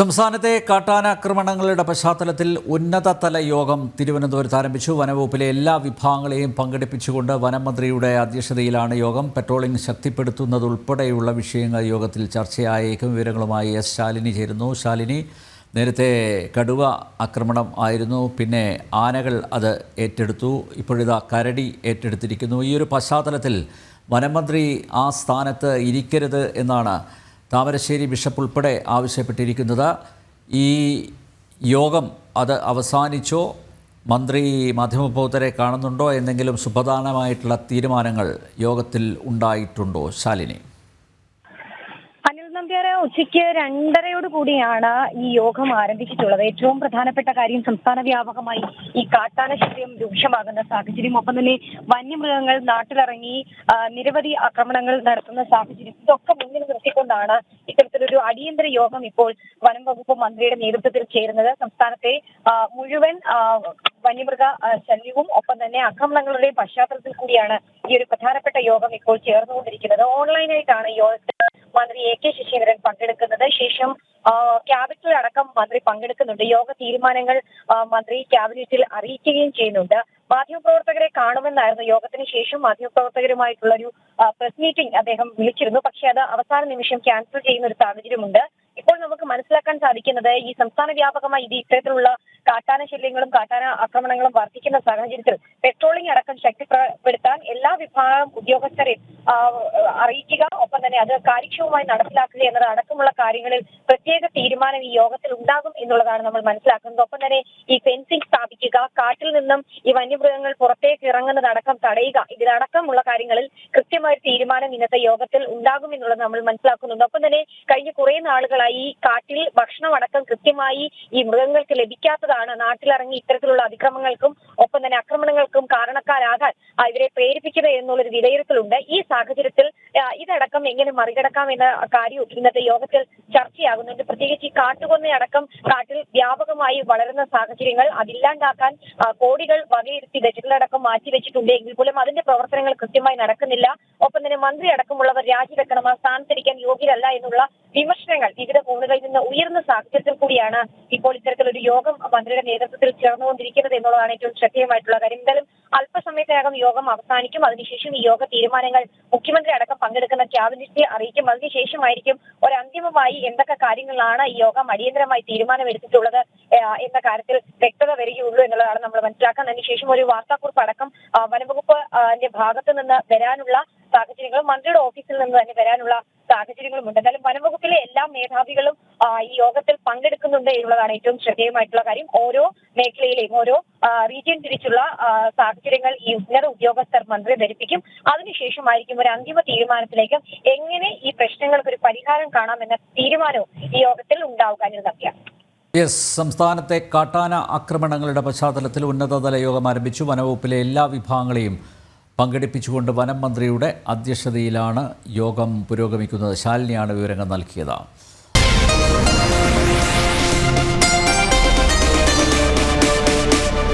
സംസ്ഥാനത്തെ കാട്ടാനാക്രമണങ്ങളുടെ പശ്ചാത്തലത്തിൽ ഉന്നതതല യോഗം തിരുവനന്തപുരത്ത് ആരംഭിച്ചു. വനവകുപ്പിലെ എല്ലാ വിഭാഗങ്ങളെയും പങ്കെടുപ്പിച്ചുകൊണ്ട് വനമന്ത്രിയുടെ അധ്യക്ഷതയിലാണ് യോഗം. പെട്രോളിംഗ് ശക്തിപ്പെടുത്തുന്നതുൾപ്പെടെയുള്ള വിഷയങ്ങൾ യോഗത്തിൽ ചർച്ചയായേക്കും വിവരങ്ങളുമായി എസ് ശാലിനി ചേരുന്നു. ശാലിനി നേരത്തെ കടുവ ആക്രമണം ആയിരുന്നു പിന്നെ ആനകൾ അത് ഏറ്റെടുത്തു. ഇപ്പോഴിതാ കരടി ഏറ്റെടുത്തിരിക്കുന്നു. ഈ ഒരു പശ്ചാത്തലത്തിൽ വനമന്ത്രി ആ സ്ഥാനത്ത് ഇരിക്കരുത് എന്നാണ് താമരശ്ശേരി ബിഷപ്പ് ഉൾപ്പെടെ ആവശ്യപ്പെട്ടിരിക്കുന്നത് ഈ യോഗം അത് അവസാനിച്ചോ മന്ത്രി മാധ്യമപ്രവർത്തകരെ കാണുന്നുണ്ടോ എന്തെങ്കിലും സുപ്രധാനമായിട്ടുള്ള തീരുമാനങ്ങൾ യോഗത്തിൽ ഉണ്ടായിട്ടുണ്ടോ ശാലിനി? ഉച്ചയ്ക്ക് രണ്ടരയോട് കൂടിയാണ് ഈ യോഗം ആരംഭിച്ചിട്ടുള്ളത്. ഏറ്റവും പ്രധാനപ്പെട്ട കാര്യം സംസ്ഥാന വ്യാപകമായി ഈ കാട്ടാന ശല്യം രൂക്ഷമാകുന്ന സാഹചര്യം. ഒപ്പം തന്നെ വന്യമൃഗങ്ങൾ നാട്ടിലിറങ്ങി നിരവധി ആക്രമണങ്ങൾ നടത്തുന്ന സാഹചര്യം. ഇതൊക്കെ മുന്നിൽ നിർത്തിക്കൊണ്ടാണ് ഇത്തരത്തിലൊരു അടിയന്തര യോഗം ഇപ്പോൾ വനം വകുപ്പ് മന്ത്രിയുടെ നേതൃത്വത്തിൽ ചേരുന്നത്. സംസ്ഥാനത്തെ മുഴുവൻ വന്യമൃഗ ശല്യവും ഒപ്പം തന്നെ ആക്രമണങ്ങളുടെയും പശ്ചാത്തലത്തിൽ കൂടിയാണ് ഈ ഒരു പ്രധാനപ്പെട്ട യോഗം ഇപ്പോൾ ചേർന്നുകൊണ്ടിരിക്കുന്നത്. ഓൺലൈനായിട്ടാണ് യോഗത്തിൽ മന്ത്രി എ കെ ശശീന്ദ്രൻ പങ്കെടുക്കുന്നത്. ശേഷം ക്യാബിനറ്റിൽ അടക്കം മന്ത്രി പങ്കെടുക്കുന്നുണ്ട്. യോഗ തീരുമാനങ്ങൾ മന്ത്രി ക്യാബിനറ്റിൽ അറിയിക്കുകയും ചെയ്യുന്നുണ്ട്. മാധ്യമപ്രവർത്തകരെ കാണുമെന്നായിരുന്നു യോഗത്തിന് ശേഷം മാധ്യമപ്രവർത്തകരുമായിട്ടുള്ള ഒരു പ്രസ് മീറ്റിംഗ് അദ്ദേഹം വിളിച്ചിരുന്നു. പക്ഷേ അത് അവസാന നിമിഷം ക്യാൻസൽ ചെയ്യുന്ന ഒരു സാഹചര്യമുണ്ട്. ഇപ്പോൾ നമുക്ക് മനസ്സിലാക്കാൻ സാധിക്കുന്നത് ഈ സംസ്ഥാന വ്യാപകമായി ഇത് ഇത്തരത്തിലുള്ള കാട്ടാന ശല്യങ്ങളും കാട്ടാന ആക്രമണങ്ങളും വർദ്ധിക്കുന്ന സാഹചര്യത്തിൽ പെട്രോളിംഗ് അടക്കം ശക്തിപ്പെടുത്താൻ എല്ലാ വിഭാഗം ഉദ്യോഗസ്ഥരെ അറിയിക്കുക. ഒപ്പം തന്നെ അത് കാര്യക്ഷമമായി നടപ്പിലാക്കുക എന്നത് അടക്കമുള്ള കാര്യങ്ങളിൽ പ്രത്യേക തീരുമാനം ഈ യോഗത്തിൽ ഉണ്ടാകും എന്നുള്ളതാണ് നമ്മൾ മനസ്സിലാക്കുന്നത്. ഒപ്പം തന്നെ ഈ ഫെൻസിംഗ് സ്ഥാപിക്കുക കാട്ടിൽ നിന്നും ഈ വന്യമൃഗങ്ങൾ പുറത്തേക്ക് ഇറങ്ങുന്നതടക്കം തടയുക ഇതിലടക്കമുള്ള കാര്യങ്ങളിൽ കൃത്യമായ തീരുമാനം ഇന്നത്തെ യോഗത്തിൽ ഉണ്ടാകും എന്നുള്ളത് നമ്മൾ മനസ്സിലാക്കുന്നുണ്ട്. ഒപ്പം തന്നെ കഴിഞ്ഞ കുറെ നാളുകളായി കാട്ടിൽ ഭക്ഷണം അടക്കം കൃത്യമായി ഈ മൃഗങ്ങൾക്ക് ലഭിക്കാത്തതാണ്. നാട്ടിലിറങ്ങി ഇത്തരത്തിലുള്ള അതിക്രമങ്ങൾക്കും ഒപ്പം തന്നെ ആക്രമണങ്ങൾക്കും കാരണക്കാരാകാൻ ഇവരെ പ്രേരിപ്പിക്കുന്നത് എന്നുള്ളൊരു വിലയിരുത്തലുണ്ട്. ഈ സാഹചര്യത്തിൽ ഇതടക്കം എങ്ങനെ മറികടക്കാം എന്ന കാര്യവും ഇന്നത്തെ യോഗത്തിൽ ചർച്ചയാകുന്നുണ്ട്. പ്രത്യേകിച്ച് ഈ കാട്ടുകൊന്നയടക്കം കാട്ടിൽ വ്യാപകമായി വളരുന്ന സാഹചര്യങ്ങൾ അതില്ലാണ്ടാക്കാൻ കോടികൾ വകയിരുത്തി ബജറ്റിലടക്കം മാറ്റിവെച്ചിട്ടുണ്ട് എങ്കിൽ പോലും അതിന്റെ പ്രവർത്തനങ്ങൾ കൃത്യമായി നടക്കുന്നില്ല. ഒപ്പം തന്നെ മന്ത്രി അടക്കമുള്ളവർ രാജിവെക്കണം ആ സ്ഥാനത്തിരിക്കാൻ യോഗ്യരല്ല എന്നുള്ള വിമർശനങ്ങൾ വിവിധ കോണുകളിൽ നിന്ന് ഉയർന്ന സാഹചര്യത്തിൽ കൂടിയാണ് ഇപ്പോൾ ഇത്തരത്തിലൊരു യോഗം മന്ത്രിയുടെ നേതൃത്വത്തിൽ ചേർന്നുകൊണ്ടിരിക്കുന്നത് എന്നുള്ളതാണ് ഏറ്റവും ശ്രദ്ധേയമായിട്ടുള്ള കാര്യം. എന്തായാലും അല്പസമയത്തിനകം യോഗം അവസാനിക്കും. അതിനുശേഷം ഈ യോഗ തീരുമാനങ്ങൾ മുഖ്യമന്ത്രി അടക്കം പങ്കെടുക്കുന്ന ക്യാബിനറ്റിനെ അറിയിക്കും. അതിനുശേഷമായിരിക്കും ഒരു അന്തിമമായി എന്തൊക്കെ കാര്യങ്ങളാണ് ഈ യോഗം അടിയന്തരമായി തീരുമാനമെടുത്തിട്ടുള്ളത് എന്ന കാര്യത്തിൽ വ്യക്തത വരികയുള്ളൂ എന്നുള്ളതാണ് നമ്മൾ മനസ്സിലാക്കാൻ അതിനുശേഷം ഒരു വാർത്താക്കുറിപ്പ് അടക്കം വനംവകുപ്പിന്റെ വനംവകുപ്പ് ഭാഗത്ത് നിന്ന് വരാനുള്ള സാഹചര്യങ്ങളും മന്ത്രിയുടെ ഓഫീസിൽ നിന്ന് തന്നെ വരാനുള്ള സാഹചര്യങ്ങളുമുണ്ട് എന്തായാലും വനംവകുപ്പിലെ എല്ലാ മേധാവികളും ഈ യോഗത്തിൽ പങ്കെടുക്കുന്നുണ്ട് എന്നുള്ളതാണ് ഏറ്റവും ശ്രദ്ധേയമായിട്ടുള്ള കാര്യം. ഓരോ മേഖലയിലെയും ഓരോ റീജിയൻ തിരിച്ചുള്ള സാഹചര്യങ്ങൾ ഈ ഉന്നത ഉദ്യോഗസ്ഥർ മന്ത്രി ധരിപ്പിക്കും. അതിനുശേഷമായിരിക്കും ഒരു അന്തിമ തീരുമാനത്തിലേക്ക് എങ്ങനെ ഈ പ്രശ്നങ്ങൾക്ക് ഒരു പരിഹാരം കാണാമെന്ന തീരുമാനവും ഈ യോഗത്തിൽ ഉണ്ടാവുക എന്നതൊക്കെയാണ് യെസ് സംസ്ഥാനത്തെ കാട്ടാന ആക്രമണങ്ങളുടെ പശ്ചാത്തലത്തിൽ ഉന്നതതല യോഗം ആരംഭിച്ചു. വനവകുപ്പിലെ എല്ലാ വിഭാഗങ്ങളെയും പങ്കെടുപ്പിച്ചുകൊണ്ട് വനം മന്ത്രിയുടെ അധ്യക്ഷതയിലാണ് യോഗം പുരോഗമിക്കുന്നത്. ശാലിനിയാണ് വിവരങ്ങൾ നൽകിയത്.